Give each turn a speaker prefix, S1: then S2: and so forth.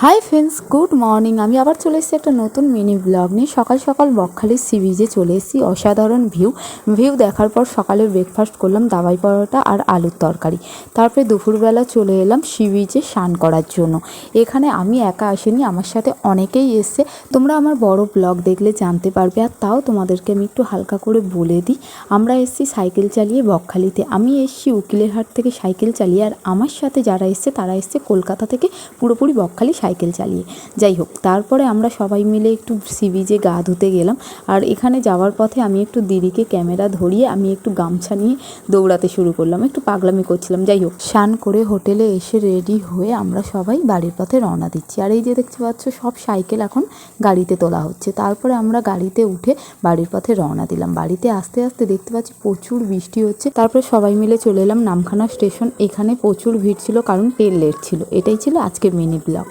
S1: Hi friends good morning আমি আবার চলে এসেছি একটা নতুন মিনি ব্লগ নিয়ে। সকাল সকাল বকখালির সি বিচে চলে এসেছি, অসাধারণ ভিউ ভিউ দেখার পর সকালের ব্রেকফাস্ট করলাম দাবাই পরোটা আর আলুর তরকারি। তারপরে দুপুরবেলা চলে এলাম সি বিচে স্নান করার জন্য। এখানে আমি একা আসিনি, আমার সাথে অনেকেই এসছে। তোমরা আমার বড় ব্লগ দেখলে জানতে পারবে, আর তাও তোমাদেরকে আমি একটু হালকা করে বলে দিই। আমরা এসেছি সাইকেল চালিয়ে বকখালিতে। আমি এসেছি উকিলের হাট থেকে সাইকেল চালিয়ে, আর আমার সাথে যারা এসছে তারা এসছে কলকাতা থেকে পুরোপুরি বকখালি সাইকেল চালিয়ে। যাই হোক, তারপরে আমরা সবাই মিলে একটু সি বিচে গা ধুতে গেলাম। আর এখানে যাওয়ার পথে আমি একটু দিদিকে ক্যামেরা ধরিয়ে আমি একটু গামছা নিয়ে দৌড়াতে শুরু করলাম। একটু পাগলামি করছিলাম। যাই হোক, স্নান করে হোটেলে এসে রেডি হয়ে আমরা সবাই বাড়ির পথে রওনা দিচ্ছি। আর এই যে দেখতে পাচ্ছ, সব সাইকেল এখন গাড়িতে তোলা হচ্ছে। তারপরে আমরা গাড়িতে উঠে বাড়ির পথে রওনা দিলাম। বাড়িতে আস্তে আস্তে দেখতে পাচ্ছি প্রচুর বৃষ্টি হচ্ছে। তারপরে সবাই মিলে চলে এলাম নামখানা স্টেশন। এখানে প্রচুর ভিড় ছিল, কারণ ট্রেন লেট ছিল। এটাই ছিল আজকের মিনি ব্লগ।